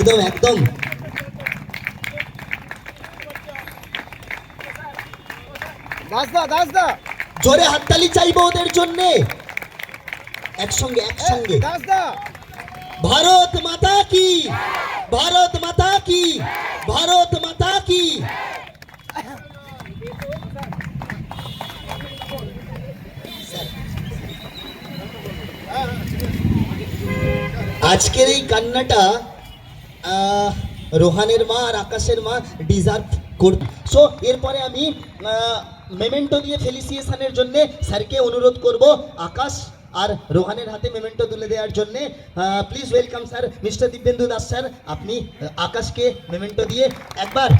একদম একদম। দাসদা দাসদা। জোরে হাততালি চাইব ওদের জন্যে। একসঙ্গে একসঙ্গে। দাসদা। ভারত মাতা কি? ভারত মাতা কি? ভারত মাতা কি? আজকের এই কান্নাটা রোহানের মা আর আকাশের মা ডিজার্ভ করবে সো এরপরে আমি মেমেন্টো দিয়ে ফেলিসিয়েশনের জন্য স্যারকে অনুরোধ করব আকাশ আর রোহানের হাতে মেমেন্টো তুলে দেওয়ার জন্য। Please welcome sir mister Dibyendu Das sir আপনি আকাশকে মেমেন্টো দিয়ে একবার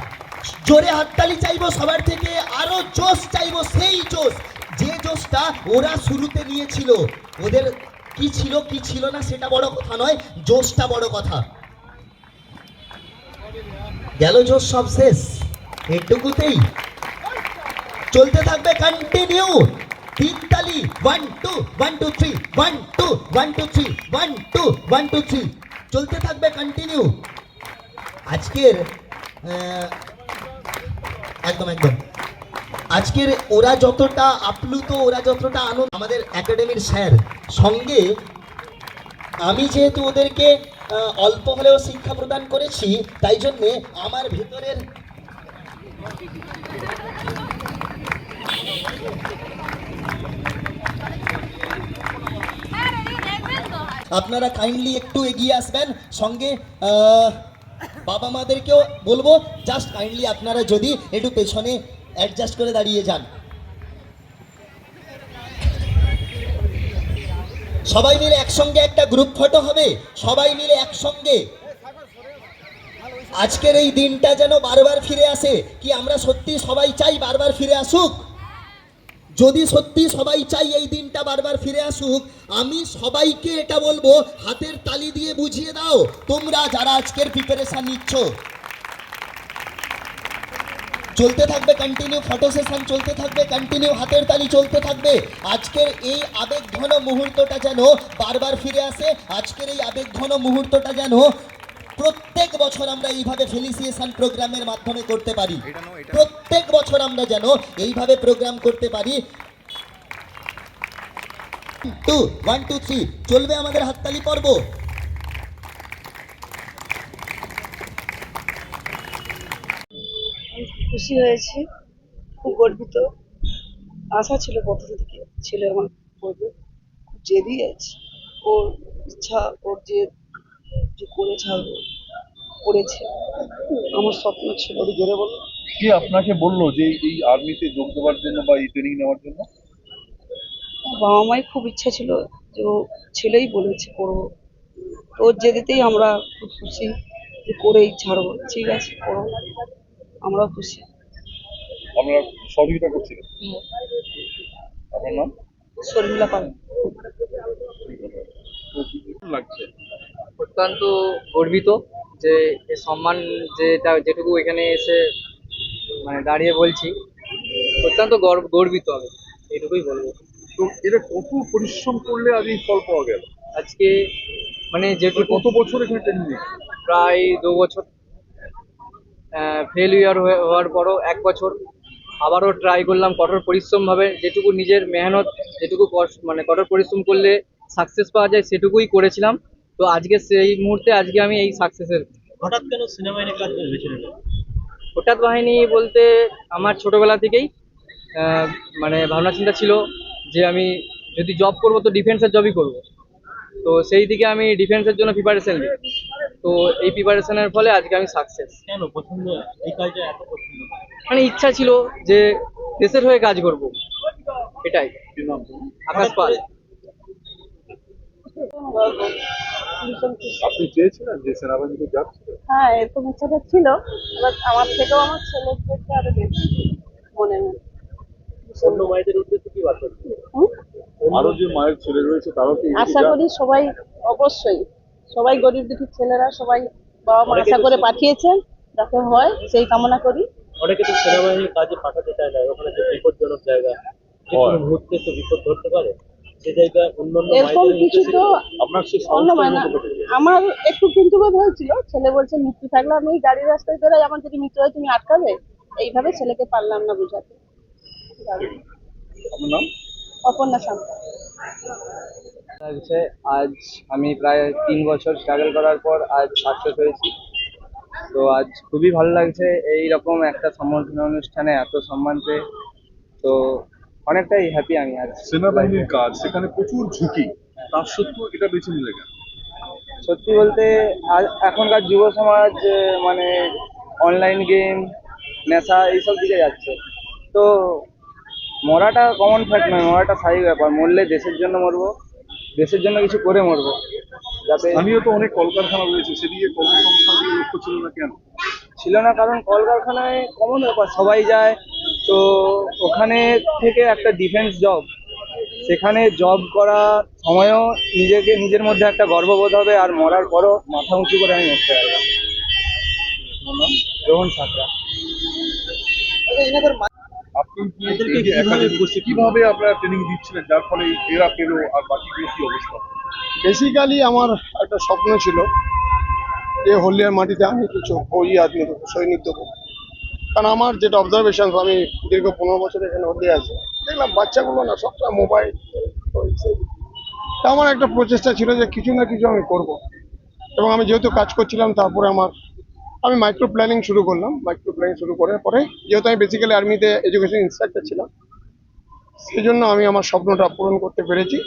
জোরে হাততালি চাইব, সবার থেকে আরও জোশ চাইব, সেই জোশ। যে জোশটা ওরা শুরুতে নিয়েছিল, ওদের কি ছিল কি ছিল না, সেটা বড় কথা নয়, জোশটা বড় কথা। গেল জোর সব শেষ। এটুকুতেই। চলতে থাকবে কন্টিনিউ তিন তালি one two one two three one two one two three one two one two three চলতে থাকবে কন্টিনিউ আজকের একদম একদম। আজকের ওরা যতটা আপ্লুত, ওরা যতটা আনন্দ, আমাদের একাডেমির স্যার সঙ্গে আমি যেহেতু ওদেরকে অল্প হলেও শিক্ষা প্রদান করেছি, তাই জন্যে আমার ভেতরের আপনারা কাইন্ডলি একটু এগিয়ে আসবেন, সঙ্গে বাবা মাদেরকেও বলব জাস্ট কাইন্ডলি আপনারা যদি একটু পেছনে অ্যাডজাস্ট করে দাঁড়িয়ে যান। সবাই মিলে একসঙ্গে একটা গ্রুপ ফটো হবে। সবাই মিলে একসঙ্গে। আজকের এই দিনটা যেন বারবার ফিরে আসে। কি আমরা সত্যি সবাই চাই বারবার ফিরে আসুক? যদি সত্যি সবাই চাই এই দিনটা বারবার ফিরে আসুক, আমি সবাইকে এটা বলব, হাতের তালি দিয়ে বুঝিয়ে দাও, তোমরা যারা আজকের প্রিপারেশন নিচ্ছ চলতে থাকবে কন্টিনিউ ফটো সেশন চলতে থাকবে কন্টিনিউ হাতের তালি চলতে থাকবে। আজকের এই আবেগঘন মুহূর্তটা যেন বারবার ফিরে আসে আজকের এই আবেগঘন মুহূর্তটা যেন প্রত্যেক বছর আমরা এইভাবে ফেলিসিয়েশন প্রোগ্রামের মাধ্যমে করতে পারি। প্রত্যেক বছর আমরা যেন এইভাবে প্রোগ্রাম করতে পারি। টু ওয়ান টু থ্রি চলবে আমাদের হাততালি পর্ব। খুশি হয়েছি খুব গর্বিত। আশা ছিল প্রথম থেকে ছেলে আমার করবে। খুব জেদি আছে। ওর ইচ্ছা ওর যে যে করে ছাড়বো করেছে। আমার স্বপ্ন ছিল ওর জোরে বলো কে আপনাকে বলল যে এই আর্মিতে যোগ দেওয়ার জন্য বা এই ট্রেনিং নেওয়ার জন্য? বাবা মায়ের খুব ইচ্ছা ছিল যে ও ছেলেই বলেছে করব। ওর জেদিতেই আমরা খুব খুশি যে করেই ছাড়বো। ঠিক আছে করো। আমরাও খুশি। আপনারা সহযোগিতা করছিলেন? আপনার নাম? শর্মিলা পাল। লাগছে। অত্যন্ত গর্বিত যে এ সম্মান যেটা যেটুকু এখানে এসে মানে দাঁড়িয়ে বলছি। অত্যন্ত গর্ব গর্বিত আমি এটুকুই বলব। তো এটা কত পরিশ্রম করলে আজ এই ফল পাওয়া গেল? আজকে মানে যেটুকু কত বছর এখানে ট্রেনিং প্রায় দু বছর ফেলিয়ার হওয়ার পরও এক বছর আবারও ট্রাই করলাম কঠোর পরিশ্রমভাবে যেটুকু নিজের মেহনত যেটুকু কষ্ট- মানে কঠোর পরিশ্রম করলে সাকসেস পাওয়া যায় সেটুকুই করেছিলাম। তো আজকে সেই মুহূর্তে আজকে আমি এই সাকসেসের হঠাৎ কেন সিনেমা এনে কাজ বেছে হঠাৎ বাহিনী বলতে আমার ছোটবেলা থেকেই মানে ভাবনা চিন্তা ছিল যে আমি যদি জব করব তো ডিফেন্সের জবই করব। তো সেই দিকে আমি ডিফেন্সের জন্য প্রিপারেশন নিই। তো এই প্রিপারেশনের ফলে আজকে আমি সাকসেস কেন? পছন্দ এই কাজটা এত পছন্দ মানে ইচ্ছা ছিল যে দেশের হয়ে কাজ করব। এটাই। কি নাম তোমার? আকাশ পাল। আপনি চেয়েছিলেন যে সেনাবাহিনীতে যাচ্ছে? হ্যাঁ এরকম ইচ্ছাটা ছিল এবার আমার থেকেও আমার ছেলের থেকে আরও বেশি মনে নেই। অন্য মায়েদের উদ্দেশ্যে কি বার্তা? আরও যে মায়ের ছেলে রয়েছে তারাও কি আশা? করি সবাই অবশ্যই সবাই গরিব দুঃখীর ছেলেরা সবাই বাবা মা আশা করে পাঠিয়েছেন যাতে হয় সেই কামনা করি। অনেকে তো সেনাবাহিনীর কাজে পাঠাতে চায় না ওখানে যে বিপজ্জনক জায়গা যে কোনো। মুহূর্তে তো বিপদ ধরতে পারে। সে জায়গায় অন্যান্য এরকম কিছু তো আপনার মানে। আমার একটু কিন্তু বোধ হয়েছিল ছেলে বলছে মৃত্যু থাকলে আমি গাড়ির রাস্তায় বেরোই আমার যদি মৃত্যু হয় তুমি আটকাবে? এইভাবে ছেলেকে পারলাম না বোঝাতে। আপনার নাম? অপর্ণা সান্তা লাগছে আজ আমি প্রায় তিন বছর স্ট্রাগল করার পর আজ সাকসেস হয়েছি। তো আজ খুবই ভালো লাগছে এই রকম একটা সম্বর্ধনা অনুষ্ঠানে এত সম্মান পেয়ে। তো অনেকটাই হ্যাপি আমি আজ সেনাবাহিনীর কাজ সেখানে প্রচুর ঝুঁকি। তার সত্ত্বেও এটা বেছে নিলে কেন? সত্যি বলতে আজ- এখনকার যুব সমাজ মানে অনলাইন গেম নেশা এইসব দিকে যাচ্ছে। তো মরাটা কমন ফ্যাক্ট নয় মরাটা স্বাভাবিক ব্যাপার। মরলে দেশের জন্য মরবো। দেশের জন্য কিছু করে মরবো। যাতে স্থানীয় তো অনেক কলকারখানা রয়েছে সেদিকে কর্মসংস্থান দিকে লক্ষ্য ছিল না কেন? ছিল না কারণ কলকারখানায় কমন ব্যাপার সবাই যায়। তো ওখানে থেকে একটা ডিফেন্স জব সেখানে জব করা সময়ও নিজেকে নিজের মধ্যে একটা গর্ববোধ হবে আর মরার পরও মাথা উঁচু করে আমি মরতে পারব রোহন সাঁতরা। কীভাবে আপনারা ট্রেনিং দিচ্ছিলেন? যার ফলে এরা পেল আর বাকিগুলো কি অবস্থা? বেসিক্যালি আমার একটা স্বপ্ন ছিল যে হলদিয়ার মাটিতে আমি কিছু বই আদমি দেবো সৈনিক দেবো। কারণ আমার যেটা অবজারভেশন আমি দীর্ঘ পনেরো বছর এখানে হলদিয়া আছে। দেখলাম বাচ্চাগুলো না সবটা মোবাইল তা আমার একটা প্রচেষ্টা ছিল যে কিছু না কিছু আমি করব। এবং আমি যেহেতু কাজ করছিলাম তারপরে আমার আমি মাইক্রো প্ল্যানিং শুরু করলাম। মাইক্রো প্ল্যানিং শুরু করার পরে, যেহেতু আমি বেসিক্যালি আর্মিতে এডুকেশন ইন্সট্রাক্টর ছিলাম সেই জন্য আমি আমার স্বপ্নটা পূরণ করতে পেরেছি।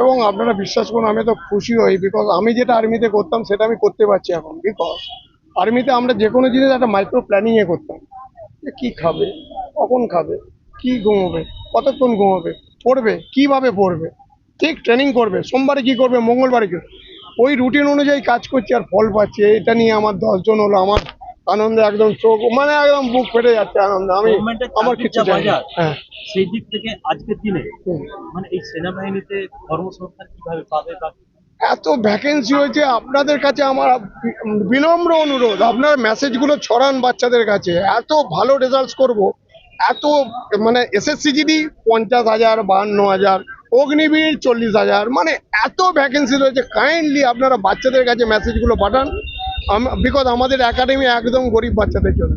এবং আপনারা বিশ্বাস করুন, আমি তো খুশি হই বিকজ আমি যেটা আর্মিতে করতাম, সেটা আমি করতে পারছি এখন বিকজ আর্মিতে আমরা যে কোনো জিনিস একটা মাইক্রো প্ল্যানিংয়ে করতাম। যে কী খাবে, কখন খাবে, কি ঘুমোবে, কতক্ষণ ঘুমোবে, পড়বে, কীভাবে পড়বে, ঠিক ট্রেনিং করবে, সোমবারে কি করবে, মঙ্গলবারে কি ওই রুটিন অনুযায়ী কাজ করছি আর ফল পাচ্ছে এটা নিয়ে আমার দশজন হলো আমার আনন্দে একদম চোখ মানে একদম বুক ফেটে যাচ্ছে আনন্দে আমি আমার কিছু হ্যাঁ। সেই দিক থেকে আজকের দিনে মানে এই সেনাবাহিনীতে কর্মসংস্থান কীভাবে পাবে বা এত ভ্যাকেন্সি হয়েছে আপনাদের কাছে আমার বিনম্র অনুরোধ আপনার মেসেজগুলো ছড়ান বাচ্চাদের কাছে এত ভালো রেজাল্টস করব এত মানে এসএসসি জিডি পঞ্চাশ হাজার বাহান্ন হাজার অগ্নিবীর চল্লিশ হাজার। মানে এত ভ্যাকেন্সি রয়েছে। কাইন্ডলি আপনারা বাচ্চাদের কাছে মেসেজগুলো পাঠান। বিকজ আমাদের একাডেমি একদম গরিব বাচ্চাদের জন্য।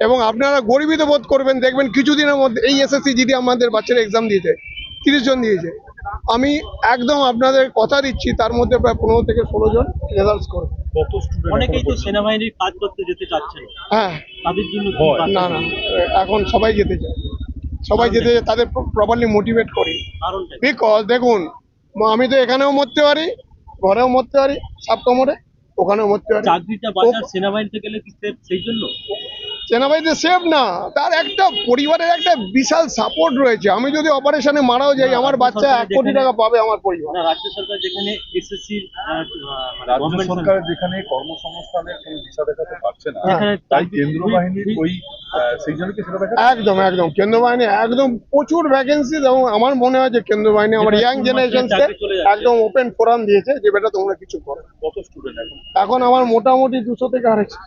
এবং আপনারা গরিবিত বোধ করবেন দেখবেন কিছুদিনের মধ্যে এই এসএসসি জিডি আমাদের বাচ্চারা এক্সাম দিয়েছে তিরিশ জন দিয়েছে। আমি একদম আপনাদের কথা দিচ্ছি তার মধ্যে প্রায় পনেরো থেকে ষোলো জন রেজাল্টস করবে। অনেকেই তো সেনাবাহিনীর কাজ করতে যেতে চাচ্ছে না। হ্যাঁ। তাদের জন্য না না। এখন সবাই যেতে চায়। সবাই যেতে চায় তাদের প্রপারলি মোটিভেট করি? বিকজ দেখুন আমি তো এখানেও মরতে পারি ঘরেও মরতে পারি সাপ কামড়ে ওখানেও মরতে পারি। চাকরিটা বাজার সেনাবাহিনীতে গেলে কি সেই জন্য সেনাবাহিনীতে সেফ না। তার একটা পরিবারের একটা বিশাল সাপোর্ট রয়েছে। আমি যদি অপারেশনে মারাও যাই আমার বাচ্চা এক কোটি টাকা পাবে আমার পরিবার। রাজ্য সরকার যেখানে এসএসসি রাজ্য সরকার যেখানে কর্মসংস্থানের কোনো দিশা দেখাতে পারছে না তাই কেন্দ্র বাহিনীর ওই সেই জন্য কি একদম একদম। কেন্দ্র বাহিনী একদম প্রচুর ভ্যাকেন্সি এবং আমার মনে হয় যে কেন্দ্র বাহিনী আমার ইয়াং যাচ্ছে। একদম ওপেন ফোরাম দিয়েছে যে বেটা তোমরা কিছু করো। কত স্টুডেন্ট এখন? এখন আমার মোটামুটি দুশো থেকে আড়াইশো।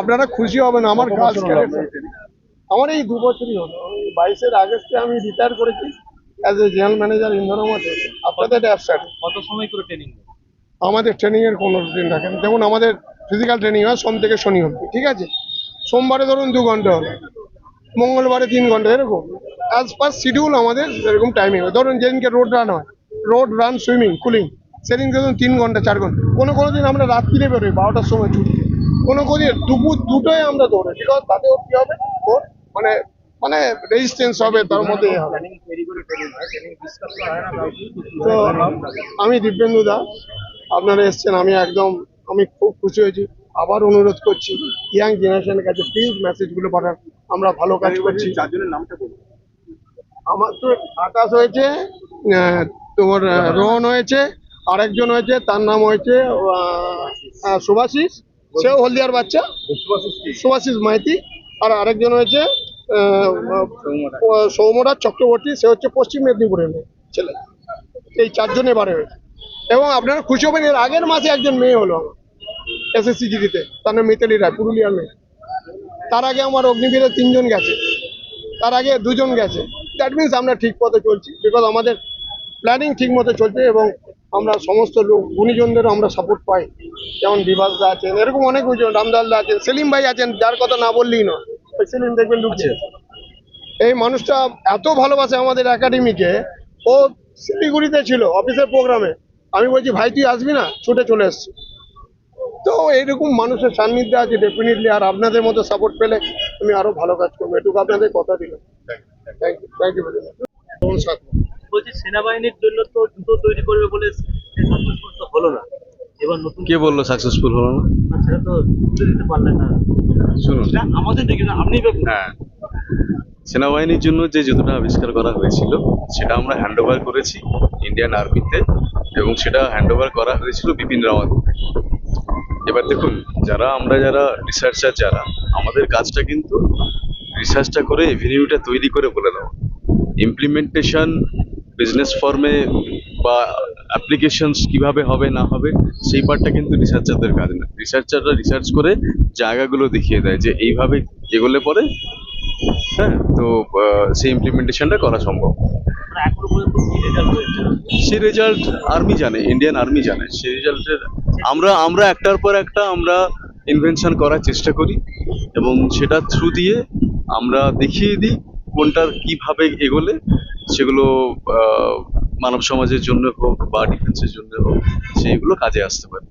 আপনারা খুশি হবেন আমার training? আমার এই দু বছরই হলো। বাইশের আগস্টে আমি রিটায়ার করেছি অ্যাজ এ জেনারেল ম্যানেজার ইন্দোরামাতে আপনাদের অ্যাপসাইট কত সময় করে ট্রেনিং আমাদের ট্রেনিং এর কোনো রুটিন থাকে না। যেমন আমাদের ফিজিক্যাল ট্রেনিং হয় সোম থেকে শনি অবধি ঠিক আছে? সোমবারে ধরুন দু ঘণ্টা হলো মঙ্গলবারে তিন ঘণ্টা এরকম। অ্যাজ পার শিডিউল আমাদের এরকম টাইমিং হয়। ধরুন যেদিনকে রোড রান হয় রোড রান সুইমিং কুলিং সেদিনকে ধরুন তিন ঘণ্টা চার ঘণ্টা। কোনো কোনো দিন আমরা রাত্রিরে বেরোই বারোটার সময় ছুটতে কোনো কোনো দুপুর দুটোয় আমরা দৌড়াই বিকজ তাতে কী হবে? ওর মানে মানে রেজিস্ট্যান্স হবে, তার মধ্যে তো আমি দিব্যেন্দু দাস, আপনারা এসছেন, আমি একদম, আমি খুব খুশি হয়েছি। আবার অনুরোধ করছি ইয়াং জেনারেশনের কাছে প্লিজ মেসেজগুলো পাঠান, আমরা ভালো কাজ করছি। আমার তো আকাশ হয়েছে তোমার রোহন হয়েছে, আরেকজন হয়েছে, তার নাম হয়েছে সুভাশিস সেও হলদিয়ার বাচ্চা। সুভাশিস মাইতি। আর আরেকজন হয়েছে সৌমরাজ চক্রবর্তী। সে হচ্ছে পশ্চিম মেদিনীপুরের মেয়ে ছেলে। এই চারজন এবারে এবং আপনারা খুশি হবেন, এর আগের মাসে একজন মেয়ে হলো এসএসসি জিডিতে। তার নাম মিতালি রায়, পুরুলিয়ার মেয়ে। তার আগে আমার অগ্নিবীরে তিনজন গেছে। তার আগে দুজন গেছে। দ্যাট মিনস আমরা ঠিক পথে চলছি বিকজ আমাদের প্ল্যানিং ঠিক মতো চলছে এবং আমরা সমস্ত লোক গুণীজনদেরও আমরা সাপোর্ট পাই। যেমন বিভাস দা আছেন এরকম অনেক গুণীজন রামদাস দা আছেন সেলিম ভাই আছেন যার কথা না বললেই নয়। ওই সেলিম দেখবেন ঢুকছে। এই মানুষটা এত ভালোবাসে আমাদের একাডেমিকে ও শিলিগুড়িতে ছিল অফিসের প্রোগ্রামে আমি বলছি ভাই তুই আসবি না? ছুটে চলে এসছি। তো এইরকম মানুষের সান্নিধ্যে আছে ডেফিনেটলি আর আপনাদের মতো সাপোর্ট পেলে আমি আরও ভালো কাজ করব। এটুকু আপনাদের কথা দিলাম। Thank you thank you very much সেনাবাহিনীর জন্য তো জুতো তৈরি করবে বলে সাকসেসফুল তো হলো না। এবার নতুন কে বলল সাকসেসফুল হলো না? সেটা তো জুতো দিতে পারলেন না। শুনুন। আমাদের দেখে না আপনি হ্যাঁ। সেনাবাহিনীর জন্য যে জুতোটা আবিষ্কার করা হয়েছিল সেটা আমরা হ্যান্ড ওভার করেছি ইন্ডিয়ান আর্মিতে এবং সেটা হ্যান্ড ওভার করা হয়েছিল বিপিন রাওয়াত। এবার দেখুন যারা আমরা যারা রিসার্চার যারা আমাদের কাজটা কিন্তু রিসার্চটা করে এভিনিউটা তৈরি করে বলে দেওয়া। ইমপ্লিমেন্টেশন বিজনেস ফর্মে বা অ্যাপ্লিকেশনস কীভাবে হবে না হবে সেই পার্টটা কিন্তু রিসার্চারদের কাজ না। রিসার্চাররা রিসার্চ করে জায়গাগুলো দেখিয়ে দেয় যে এইভাবে এগোলে পরে হ্যাঁ তো সেই ইমপ্লিমেন্টেশনটা করা সম্ভব। সেই রেজাল্ট আর্মি জানে ইন্ডিয়ান আর্মি জানে। সে রেজাল্টের আমরা আমরা একটার পর একটা আমরা ইনভেনশন করার চেষ্টা করি এবং সেটা থ্রু দিয়ে আমরা দেখিয়ে দিই কোনটার কীভাবে এগোলে। সেগুলো মানব সমাজের জন্য হোক বা ডিফেন্সের জন্য হোক সেগুলো কাজে আসতে পারে।